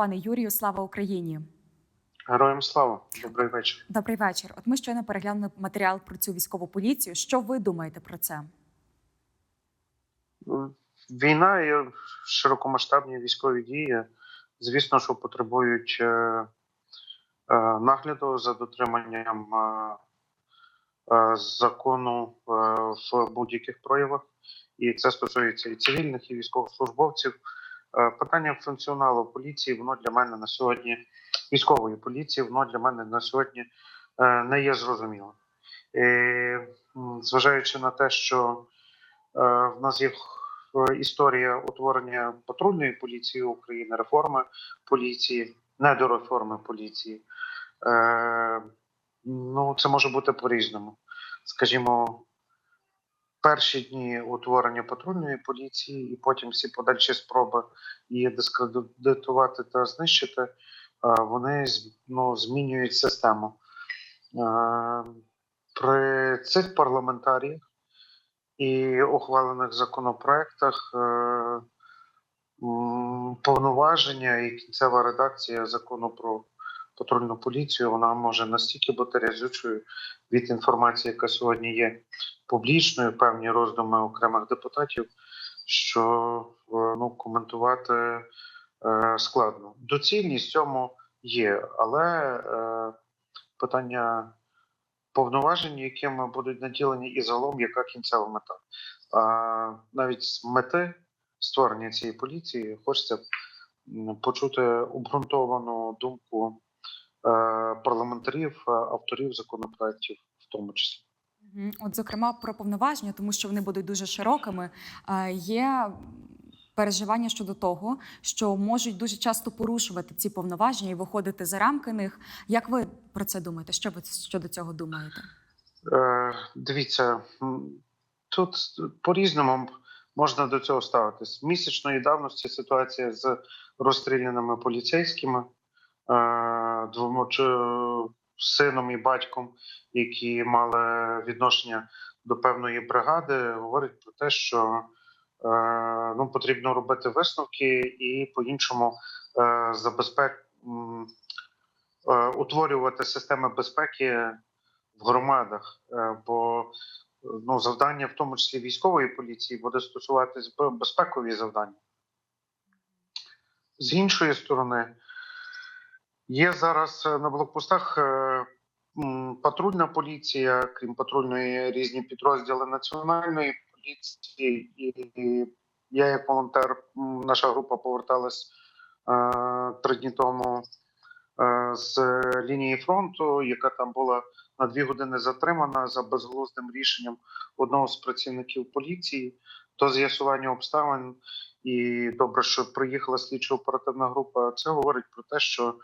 пане Юрію. Слава Україні! Героям слава, добрий вечір. Добрий вечір. От ми щойно переглянули матеріал про цю військову поліцію. Що ви думаєте про це? Війна і широкомасштабні військові дії, звісно, що потребують е, е, нагляду за дотриманням е, закону в будь-яких проявах, і це стосується і цивільних, і військовослужбовців. Е, Питання функціоналу поліції, воно для мене на сьогодні, військової поліції, воно для мене на сьогодні е, не є зрозумілим. Зважаючи на те, що е, в нас є історія утворення патрульної поліції України, реформи поліції, не до реформи поліції. Ну, це може бути по-різному. Скажімо, перші дні утворення патрульної поліції, і потім всі подальші спроби її дискредитувати та знищити, е, вони ну, змінюють систему. Е, При цих парламентаріях і ухвалених законопроектах е, повноваження і кінцева редакція закону про патрульну поліцію вона може настільки бути різучою від інформації, яка сьогодні є публічною, певні роздуми окремих депутатів, що е, ну, коментувати е, складно. Доцільність цьому є, але е, питання повноважень, якими будуть наділені, і загалом яка кінцева мета. А навіть мети створення цієї поліції хочеться почути обґрунтовану думку парламентарів, е, авторів законопроектів, в тому числі. От, зокрема, про повноваження, тому що вони будуть дуже широкими. е, Є переживання щодо того, що можуть дуже часто порушувати ці повноваження і виходити за рамки них. Як ви про це думаєте? Що ви щодо цього думаєте? Е, дивіться, тут по-різному можна до цього ставитись. Місячної давності ситуація з розстріляними поліцейськими, е, двома чи сином і батьком, які мали відношення до певної бригади, говорить про те, що е, ну, потрібно робити висновки і по-іншому е, забезпек... е, утворювати системи безпеки в громадах, е, бо ну, завдання, в тому числі військової поліції, буде стосуватись безпекові завдання. З іншої сторони, є зараз е, на блокпостах е, патрульна поліція, крім патрульної, різні підрозділи національної поліції. І я, як волонтер, наша група поверталась е, три дні тому з лінії фронту, яка там була на дві години затримана за безглуздим рішенням одного з працівників поліції до з'ясування обставин. І добре, що приїхала слідчо-оперативна група. Це говорить про те, що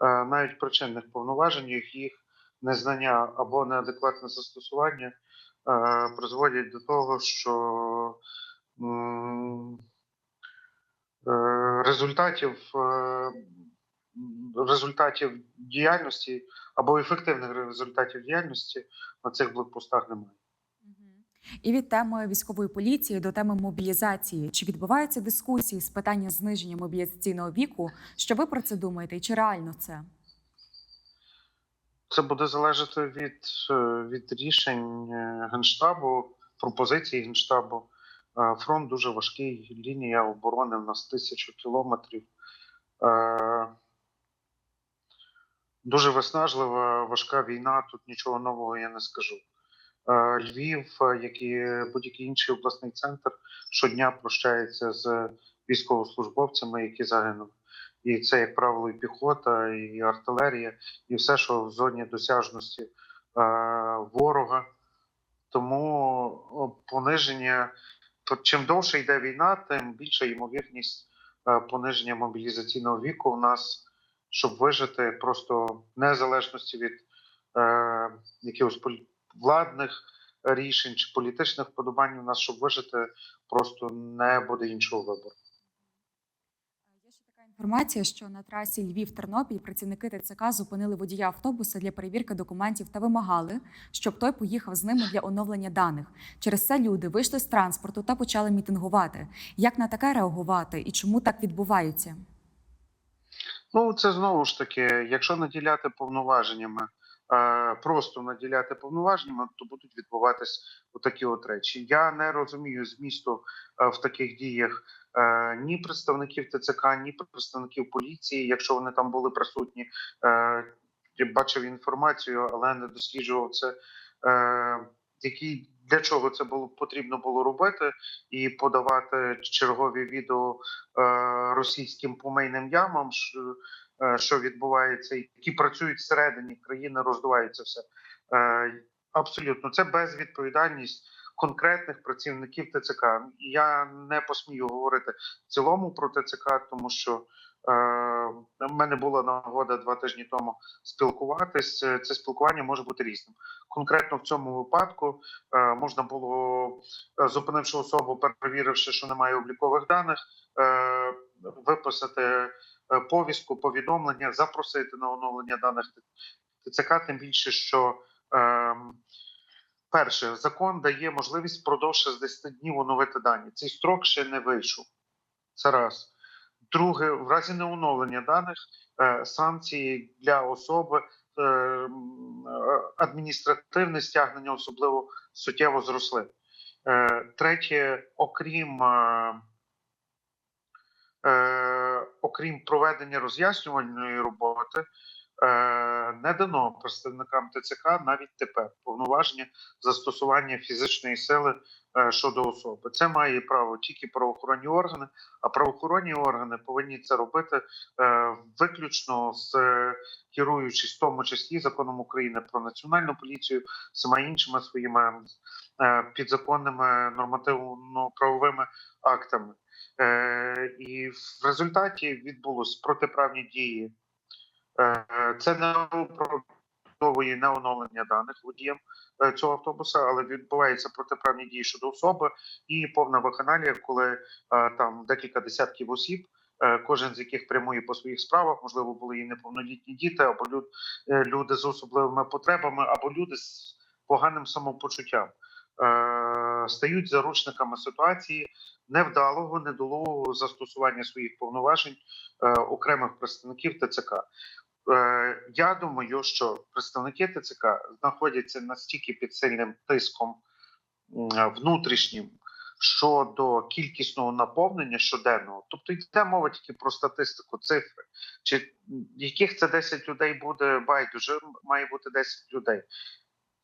навіть причинних повноваженнях їх незнання або неадекватне застосування е, призводять до того, що е, результатів е, результатів діяльності або ефективних результатів діяльності на цих блокпостах немає. І від теми військової поліції до теми мобілізації. Чи відбуваються дискусії з питання зниження мобілізаційного віку? Що ви про це думаєте? І чи реально це? Це буде залежати від, е, від рішень е, генштабу, пропозицій генштабу. Е, Фронт дуже важкий, лінія оборони в нас тисячу кілометрів. Дуже виснажлива, важка війна. Тут нічого нового я не скажу. Е, Львів, е, як і будь-який інший обласний центр, щодня прощається з військовослужбовцями, які загинули. І це, як правило, і піхота, і артилерія, і все, що в зоні досяжності е, ворога. Тому пониження, чим довше йде війна, тим більша ймовірність пониження мобілізаційного віку в нас, щоб вижити просто незалежності від е, якихось владних рішень чи політичних вподобань у нас, щоб вижити, просто не буде іншого вибору. Інформація, що на трасі Львів-Тернопіль працівники ТЦК зупинили водія автобуса для перевірки документів та вимагали, щоб той поїхав з ними для оновлення даних. Через це люди вийшли з транспорту та почали мітингувати. Як на таке реагувати і чому так відбувається? Ну, це знову ж таки, якщо наділяти повноваженнями, просто наділяти повноваженнями, то будуть відбуватись отакі от речі. Я не розумію змісту е, в таких діях е, ні представників ТЦК, ні представників поліції, якщо вони там були присутні. Е, бачив інформацію, але не досліджував це. Які для чого це було потрібно було робити і подавати чергові відео російським помийним ямам, що, е, що відбувається, які працюють всередині країни, роздувається все. Е, абсолютно, це безвідповідальність конкретних працівників ТЦК. Я не посмію говорити в цілому про ТЦК, тому що. Е, в мене була нагода два тижні тому спілкуватись. Це спілкування може бути різним. Конкретно в цьому випадку можна було, зупинивши особу, перевіривши, що немає облікових даних, виписати повістку, повідомлення, запросити на оновлення даних ТЦК, тим більше, що е, перше закон дає можливість впродовж 60 днів оновити дані. Цей строк ще не вийшов. Це раз. Друге, в разі неоновлення даних е, санкції для особи е, е, адміністративне стягнення особливо суттєво зросли. Е, Третє, окрім е, окрім проведення роз'яснювальної роботи, е, не дано представникам ТЦК навіть тепер повноваження застосування фізичної сили е, щодо особи. Це має право тільки правоохоронні органи, а правоохоронні органи повинні це робити е, виключно з е, керуючись в тому числі законом України про національну поліцію, всіма іншими своїми е, підзаконними нормативно-правовими актами. Е, і в результаті відбулось протиправні дії. Е, це не оправдовує не оновлення даних водієм е, цього автобуса, але відбуваються протиправні дії щодо особи і повна вакханалія, коли там декілька десятків осіб, кожен з яких прямує по своїх справах, можливо, були і неповнолітні діти, або люд, люди з особливими потребами, або люди з поганим самопочуттям. Стають заручниками ситуації невдалого, недолугого застосування своїх повноважень е, окремих представників ТЦК. Е, Я думаю, що представники ТЦК знаходяться настільки під сильним тиском м, внутрішнім щодо кількісного наповнення щоденного. Тобто йде мова тільки про статистику, цифри. Чи яких це 10 людей буде байдуже, має бути 10 людей.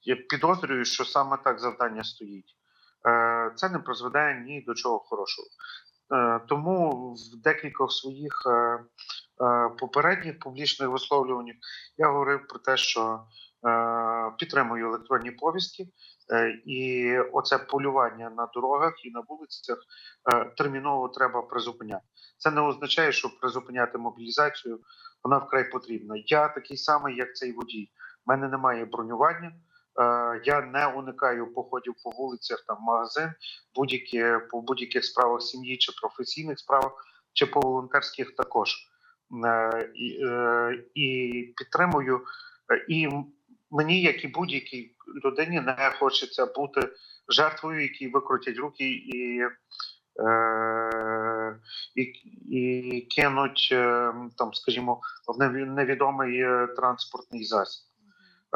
Я підозрюю, що саме так завдання стоїть. Е, Це не призведе ні до чого хорошого. Е, Тому в декількох своїх е, попередніх публічних висловлюваннях я говорив про те, що підтримую електронні повістки, і оце полювання на дорогах і на вулицях терміново треба призупиняти. Це не означає, що призупиняти мобілізацію вона вкрай потрібна. Я такий самий, як цей водій. У мене немає бронювання. Е, Я не уникаю походів по вулицях, там магазин, будь-які по будь-яких справах сім'ї чи професійних справах, чи по волонтерських також. Е, І, е, і підтримую. І мені, як і будь-якій людині, не хочеться бути жертвою, які викрутять руки і, і, і кинуть там, скажімо, в невідомий транспортний засіб.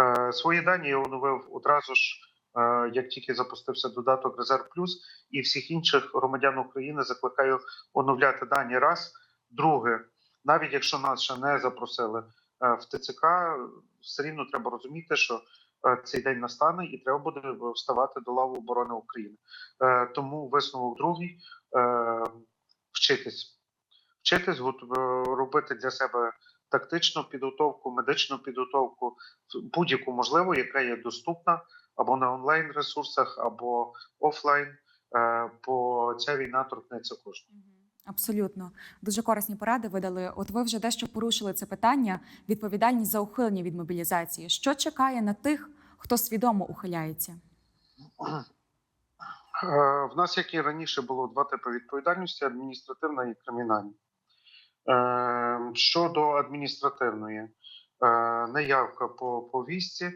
Е, Свої дані я оновив одразу ж, е, як тільки запустився додаток Резерв Плюс, і всіх інших громадян України закликаю оновляти дані. Раз друге, навіть якщо нас ще не запросили е, в ТЦК, все рівно треба розуміти, що цей день настане, і треба буде вставати до лави оборони України. Тому висновок другий вчитись, вчитись, робити для себе тактичну підготовку, медичну підготовку, будь-яку можливу, яка є доступна або на онлайн ресурсах, або офлайн. Е, Бо ця війна торкнеться кожного. Абсолютно дуже корисні поради видали. От ви вже дещо порушили це питання: відповідальність за ухилення від мобілізації. Що чекає на тих, хто свідомо ухиляється? Е, В нас, як і раніше, було два типи відповідальності: адміністративна і кримінальна. Е, Щодо адміністративної, е, неявка по повістці.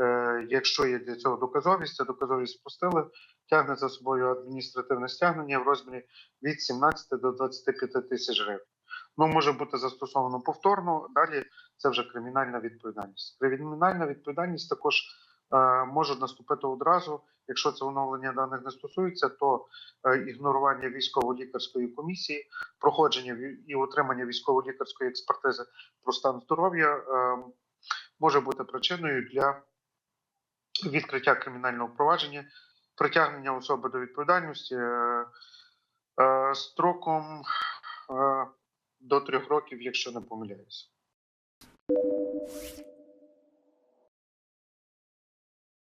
Е, Якщо є для цього доказовість, ця доказовість спустили, тягне за собою адміністративне стягнення в розмірі від 17 до 25 тисяч гривень. Ну, може бути застосовано повторно. Далі це вже кримінальна відповідальність. Кримінальна відповідальність також е, може наступити одразу. Якщо це оновлення даних не стосується, то е, ігнорування військово-лікарської комісії, проходження і отримання військово-лікарської експертизи про стан здоров'я е, може бути причиною для відкриття кримінального провадження, притягнення особи до відповідальності е, строком до трьох років, якщо не помиляюся.